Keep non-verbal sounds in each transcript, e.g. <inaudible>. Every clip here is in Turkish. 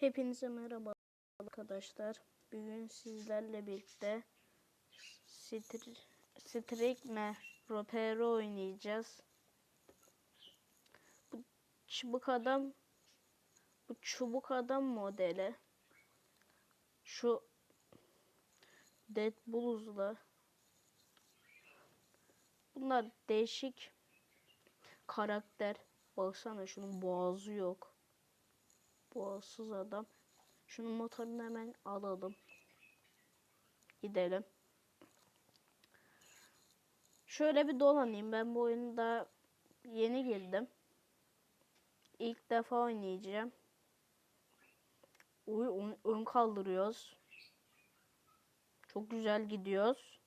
Hepinize merhaba arkadaşlar. Bugün sizlerle birlikte Str Strikme Ropero oynayacağız. Bu çubuk adam bu çubuk adam modeli. Şu Dead Blues'la Bunlar değişik karakter. Baksana şunun boğazı yok. Boğazsız adam. Şunun motorunu hemen alalım. Gidelim. Şöyle bir dolanayım. Ben bu oyunda yeni girdim. İlk defa oynayacağım. Uy, ön, kaldırıyoruz. Çok güzel gidiyoruz.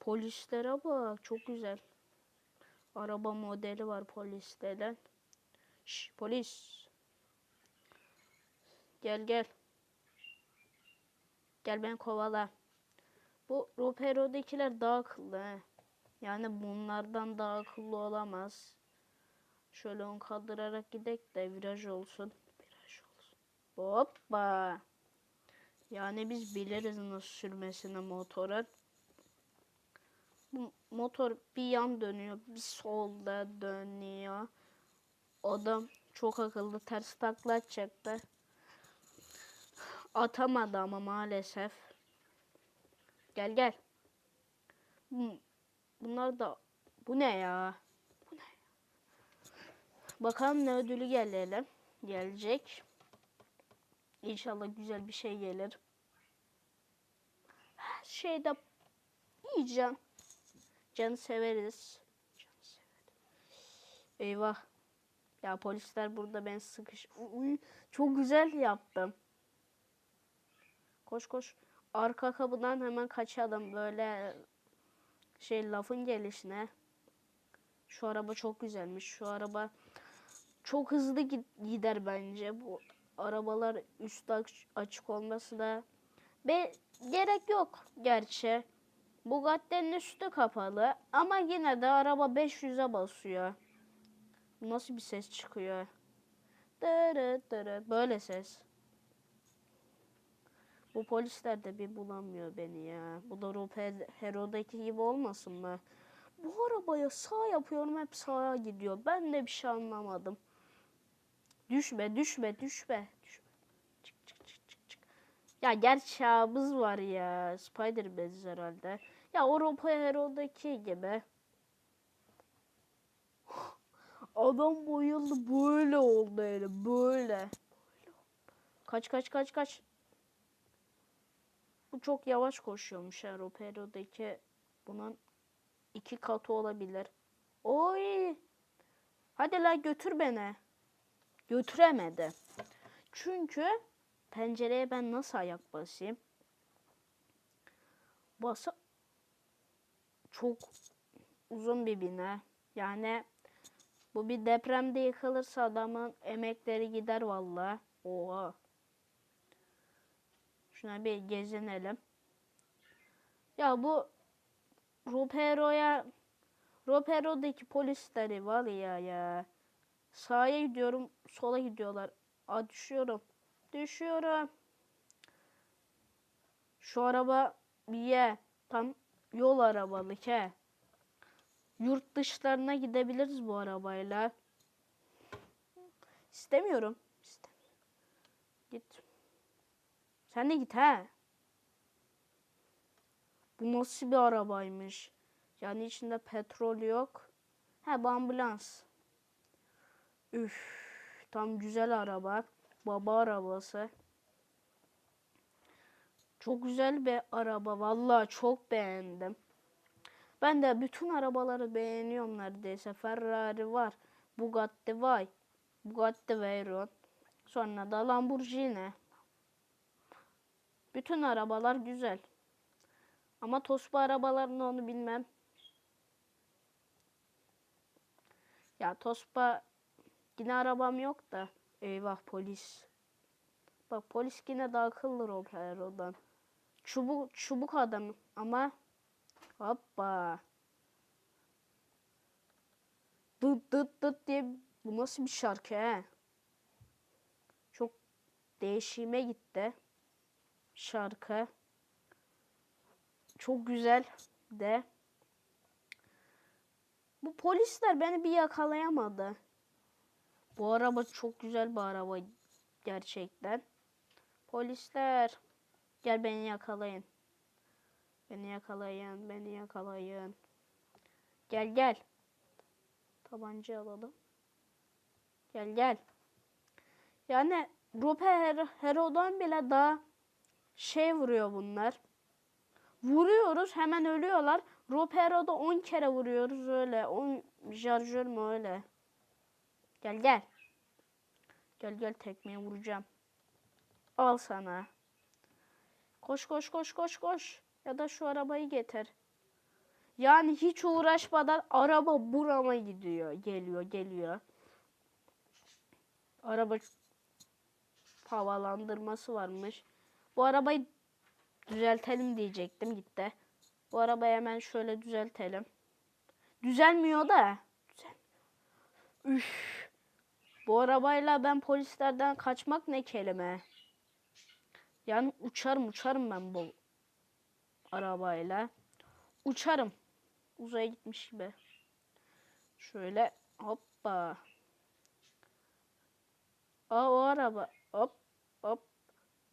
Polislere bak. Çok güzel. Araba modeli var polislerin. Şş, polis. Gel gel. Gel ben kovala. Bu Ropero'dakiler daha akıllı he. Yani bunlardan daha akıllı olamaz. Şöyle onu kaldırarak gidek de viraj olsun. Viraj olsun. Hoppa. Yani biz biliriz nasıl sürmesini motorun. Bu motor bir yan dönüyor, bir solda dönüyor. Adam çok akıllı ters takla atacaktı. Atamadı ama maalesef. Gel gel. Bu- Bunlar da bu ne ya? Bu ne? Bakalım ne ödülü gelelim. Gelecek. İnşallah güzel bir şey gelir. Her şeyde yiyeceğim. Canı severiz. Canı severiz. Eyvah. Ya polisler burada ben sıkış. Uy, çok güzel yaptım. Koş koş. Arka kapıdan hemen kaçalım. Böyle şey lafın gelişine. Şu araba çok güzelmiş. Şu araba çok hızlı gid- gider bence. Bu arabalar üstü aç- açık olması da be gerek yok gerçi. Bugatti'nin üstü kapalı ama yine de araba 500'e basıyor. Nasıl bir ses çıkıyor? Dırı dırı böyle ses. Bu polisler de bir bulamıyor beni ya. Bu da Roper Hero'daki gibi olmasın mı? Bu arabaya sağ yapıyorum hep sağa gidiyor. Ben de bir şey anlamadım. Düşme düşme düşme. düşme. Çık çık çık çık çık. Ya gerçi ağımız var ya. Spider-Man'iz herhalde. Ya Avrupa Hero'daki gibi. <gasps> Adam bayıldı böyle oldu öyle böyle. Kaç kaç kaç kaç. Bu çok yavaş koşuyormuş ya Ropero'daki bunun iki katı olabilir. Oy. Hadi la götür beni. Götüremedi. Çünkü pencereye ben nasıl ayak basayım? Basa çok uzun bir bina. Yani bu bir depremde yıkılırsa adamın emekleri gider vallahi. Oha. Şuna bir gezinelim. Ya bu Ropero'ya Ropero'daki polisleri var ya ya. Sağa gidiyorum, sola gidiyorlar. Aa düşüyorum. Düşüyorum. Şu araba bir ye. Tam yol arabalık he. Yurt dışlarına gidebiliriz bu arabayla. İstemiyorum. İstemiyorum. Git. Sen de git ha. Bu nasıl bir arabaymış? Yani içinde petrol yok. Ha bu ambulans. Üf, tam güzel araba. Baba arabası. Çok güzel bir araba. Vallahi çok beğendim. Ben de bütün arabaları beğeniyorum neredeyse. Ferrari var. Bugatti var. Bugatti Veyron. Sonra da Lamborghini. Bütün arabalar güzel. Ama Tosba arabalarını onu bilmem. Ya Tosba yine arabam yok da. Eyvah polis. Bak polis yine de akıllı Ropero'dan. Çubuk, çubuk adam ama hoppa. Dıt dıt dıt diye bu nasıl bir şarkı he? Çok değişime gitti. Şarkı. Çok güzel de. Bu polisler beni bir yakalayamadı. Bu araba çok güzel bir araba gerçekten. Polisler gel beni yakalayın. Beni yakalayın, beni yakalayın. Gel gel. Tabanca alalım. Gel gel. Yani Rupe Her Hero'dan bile daha şey vuruyor bunlar. Vuruyoruz hemen ölüyorlar. Rupe Hero'da 10 kere vuruyoruz öyle. 10 şarjör mü öyle. Gel gel. Gel gel tekmeye vuracağım. Al sana. Koş koş koş koş koş. Ya da şu arabayı getir. Yani hiç uğraşmadan araba burama gidiyor. Geliyor geliyor. Araba havalandırması varmış. Bu arabayı düzeltelim diyecektim gitti. Bu arabayı hemen şöyle düzeltelim. Düzelmiyor da. Üf. Bu arabayla ben polislerden kaçmak ne kelime. Yani uçarım uçarım ben bu arabayla. Uçarım. Uzaya gitmiş gibi. Şöyle hoppa. Aa o araba. Hop hop.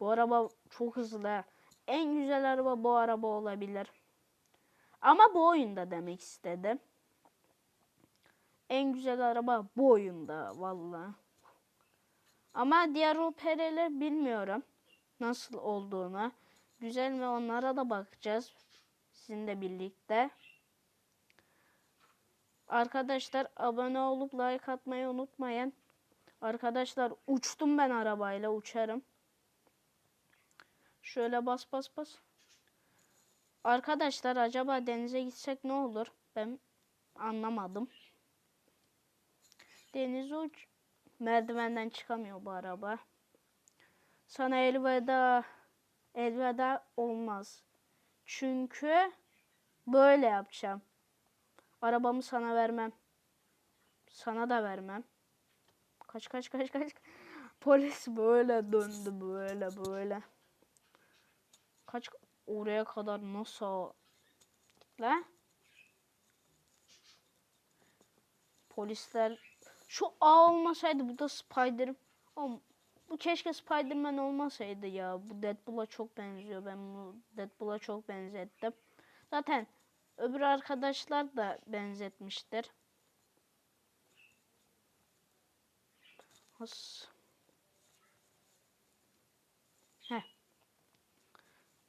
Bu araba çok hızlı. En güzel araba bu araba olabilir. Ama bu oyunda demek istedim. En güzel araba bu oyunda valla. Ama diğer opereler bilmiyorum nasıl olduğunu. Güzel mi onlara da bakacağız sizinle birlikte. Arkadaşlar abone olup like atmayı unutmayın. Arkadaşlar uçtum ben arabayla uçarım. Şöyle bas bas bas. Arkadaşlar acaba denize gitsek ne olur? Ben anlamadım. Denize uç. Merdivenden çıkamıyor bu araba. Sana elveda. Elveda olmaz. Çünkü böyle yapacağım. Arabamı sana vermem. Sana da vermem. Kaç kaç kaç kaç. <laughs> Polis böyle döndü böyle böyle. Kaç oraya kadar nasıl la? Polisler şu A olmasaydı bu da Spider. Oğlum, bu keşke Spiderman olmasaydı ya. Bu Deadpool'a çok benziyor. Ben bunu Deadpool'a çok benzettim. Zaten öbür arkadaşlar da benzetmiştir. Has.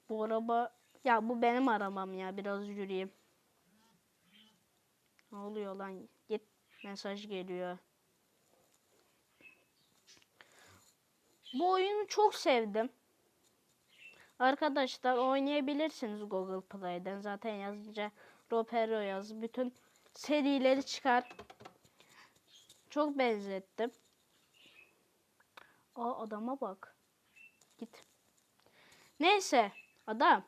Bu araba ya bu benim arabam ya biraz yürüyeyim. Ne oluyor lan? Git mesaj geliyor. Bu oyunu çok sevdim. Arkadaşlar oynayabilirsiniz Google Play'den. Zaten yazınca Ropero yaz. Bütün serileri çıkar. Çok benzettim. Aa adama bak. Git. Neyse adam.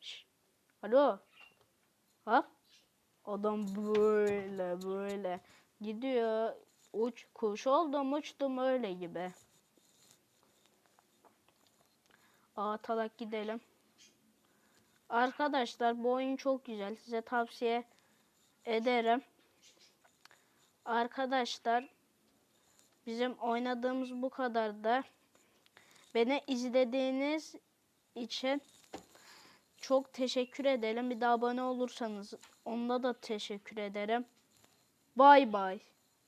Şş, Alo. Ha? Adam böyle böyle gidiyor. Uç kuş oldum uçtum öyle gibi. Aa talak gidelim. Arkadaşlar bu oyun çok güzel. Size tavsiye ederim. Arkadaşlar bizim oynadığımız bu kadar da. Beni izlediğiniz için çok teşekkür edelim. Bir de abone olursanız onda da teşekkür ederim. Bay bay.